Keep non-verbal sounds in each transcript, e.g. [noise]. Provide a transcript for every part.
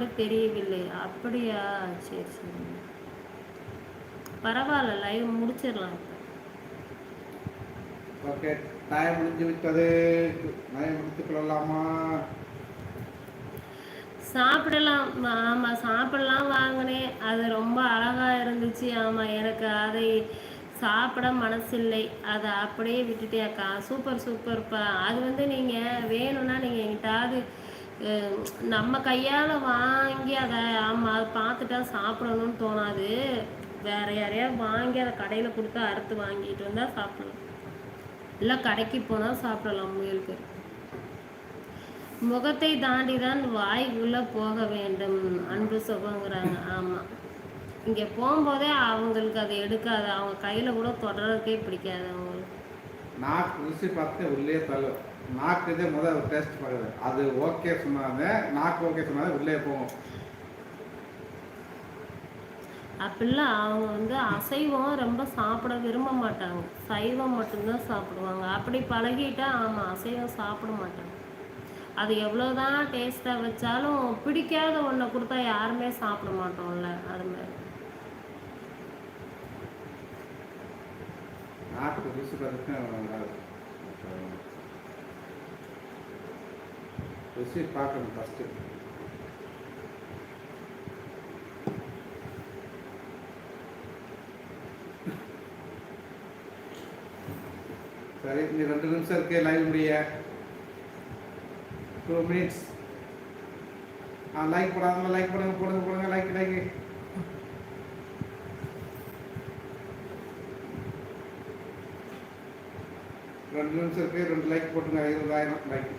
என்று தெரியவில்லை. அப்படியா? சரி சரி. பரவாயில்ல லைவ் முடிச்சிடலாம் ஓகே டைம் முடிஞ்சு விட்டது. டைம் முடித்துக் கொள்ளலாமா? சாப்பிடலாம். ஆமாம் சாப்பிடலாம் வாங்கினேன். அது ரொம்ப அழகாக இருந்துச்சு. ஆமாம் எனக்கு அதை சாப்பிட மனசில்லை. அதை அப்படியே விட்டுட்டேக்கா சூப்பர் சூப்பர்ப்பா. அது வந்து நீங்கள் வேணும்னா நீங்கள் எங்கிட்டாவது நம்ம கையால் வாங்கி அதை ஆமாம் அதை பார்த்துட்டா சாப்பிடணும்னு தோணாது. வேற யாரையாவது வாங்கி அதை கடையில் கொடுத்து அறுத்து வாங்கிட்டு வந்தால் சாப்பிடலாம். இல்லை கடைக்கு போனால் சாப்பிடலாம் முயலுக்கு. முகத்தை தாண்டி தான் வாய்க்குள்ள போக வேண்டும். அன்பு சுகங்கிறாங்க. ஆமாம் இங்கே போகும்போதே அவங்களுக்கு அதை எடுக்காது. அவங்க கையில் கூட தொடர்றதுக்கே பிடிக்காது அவங்களுக்கு. நான் ருசி பார்த்து உள்ளே தள்ளும் நாக்கு இதே முதல் டேஸ்ட் பார்க்குது அது ஓகே சொன்னாங்க நாக்கு ஓகே சொன்னாங்க உள்ளே போகும். அப்படிலாம் அவங்க வந்து அசைவம் ரொம்ப சாப்பிட விரும்ப மாட்டாங்க. சைவம் மட்டும்தான் சாப்பிடுவாங்க. அப்படி பழகிட்டா ஆமாம் அசைவம் சாப்பிட மாட்டாங்க. அது எவ்வளோதான் டேஸ்ட்டாக வச்சாலும் பிடிக்காத ஒன்றை கொடுத்தா யாருமே சாப்பிட மாட்டோம்ல அது மாதிரி. நாக்கு ருசி ரிசீவ் பார்க்கணும் ஃபஸ்ட்டு சரி இந்த ரெண்டு நிமிஷம் இருக்கு லைவ் முடிய. டூ மினிட்ஸ் ஆ லைக் போடாதவங்க லைக் பண்ணுங்க போடுங்க போடுங்க லைக் லைக் ரெண்டு நிமிஷம் இருக்கு ரெண்டு லைக் போட்டுங்க இருபதாயிரம் லைக்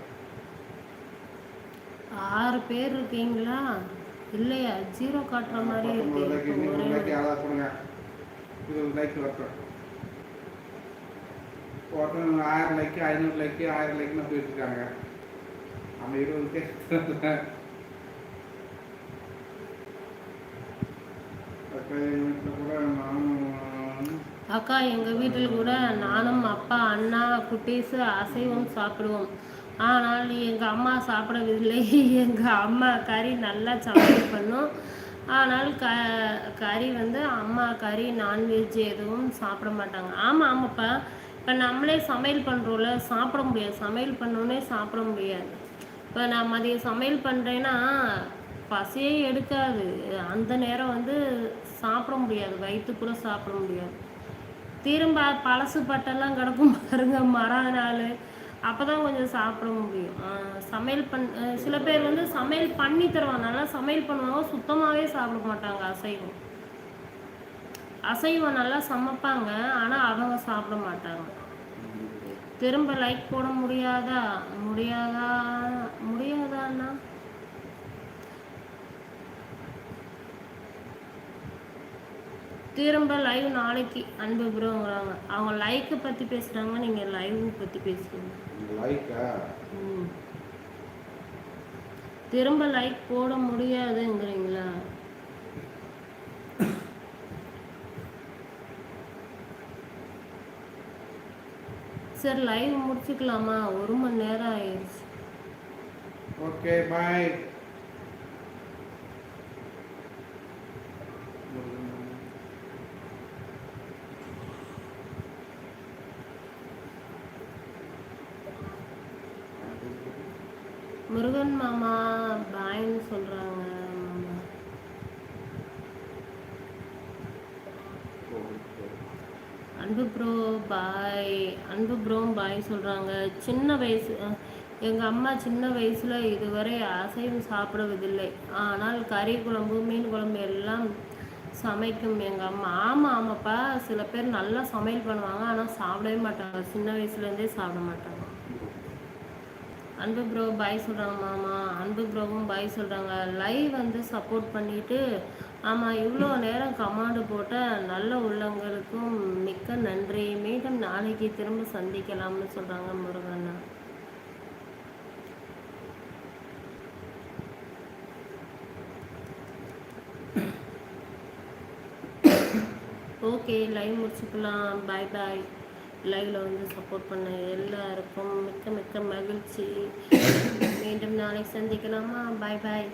ஆறு பேர் இருக்கீங்களா? இல்லையா? ஜீரோ காட்டுற மாதிரி இருக்கு. ஒருத்தவங்க ஆயிரம் லைக் ஐநூறு லைக் ஆயிரம் லைக்னு போயிட்டு இருக்காங்க. நம்ம இருபது பேர் அக்கா, எங்க அக்கா எங்கள் வீட்டில் கூட நானும் அப்பா அண்ணா குட்டீஸு அசைவம் சாப்பிடுவோம். ஆனால் எங்கள் அம்மா சாப்பிடவில்லை. [laughs] எங்கள் அம்மா கறி நல்லா சமையல் பண்ணும். ஆனால் க கறி வந்து அம்மா கறி நான்வெஜ் எதுவும் சாப்பிட மாட்டாங்க. ஆமாம் ஆமாப்பா. இப்போ நம்மளே சமையல் பண்ணுறோம்ல சாப்பிட முடியாது. சமையல் பண்ணோன்னே சாப்பிட முடியாது. இப்போ நான் மதியம் சமையல் பண்ணுறேன்னா பசியே எடுக்காது. அந்த நேரம் வந்து சாப்பிட முடியாது. வயிற்று கூட சாப்பிட முடியாது. திரும்ப பழசு பட்டெல்லாம் கிடக்கும் பாருங்க நாள். அப்போ தான் கொஞ்சம் சாப்பிட முடியும். சமையல் பண் சில பேர் வந்து சமையல் பண்ணி தருவாங்க. நல்லா சமையல் பண்ணுவாங்க. சுத்தமாகவே சாப்பிட மாட்டாங்க அசைவம். அசைவம் நல்லா சமைப்பாங்க. ஆனால் அவங்க சாப்பிட மாட்டாங்க. திரும்ப லைக் போட முடியாதா? முடியாதா? முடியாதாண்ணா? திரும்ப லைவ் நாளைக்கு அன்பு ப்ரோங்கிறாங்க அவங்க லைக்கை பற்றி பேசுகிறாங்க நீங்கள் லைவ் பற்றி ம். திரும்ப லைக் போட முடியாதுங்கிறீங்களா? சரி லைவ் முடிச்சுக்கலாமா? ஒரு மணி நேரம் ஆயிடுச்சு. ஓகே பாய் முருகன் மாமா பாய்ன்னு சொல்கிறாங்க மாமா அன்பு ப்ரோ பாய் அன்பு ப்ரோ பாய் சொல்கிறாங்க சின்ன வயசு எங்கள் அம்மா சின்ன வயசில் இதுவரை அசைவம் சாப்பிடுவதில்லை. ஆனால் கறி குழம்பு மீன் குழம்பு எல்லாம் சமைக்கும் எங்கள் அம்மா. ஆமாம் ஆமாப்பா. சில பேர் நல்லா சமையல் பண்ணுவாங்க ஆனால் சாப்பிடவே மாட்டாங்க. சின்ன வயசுலேருந்தே சாப்பிட மாட்டாங்க. அன்பு ப்ரோ பாய் சொல்கிறாங்க மாமா. அன்பு ப்ரோவும் பாய் சொல்கிறாங்க லைவ் வந்து சப்போர்ட் பண்ணிட்டு ஆமாம் இவ்வளோ நேரம் கமாண்டு போட்ட நல்ல உள்ளவங்களுக்கும் மிக்க நன்றி. மீண்டும் நாளைக்கு திரும்ப சந்திக்கலாம்னு சொல்கிறாங்க முருகண்ணா ஓகே லைவ் முடிச்சுக்கலாம். பாய் பாய் லைவ்ல வந்து சப்போர்ட் பண்ண எல்லாருக்கும் மிக்க மிக்க மகிழ்ச்சி. மீண்டும் நாளைக்கு சந்திக்கலாமா? பாய் பாய்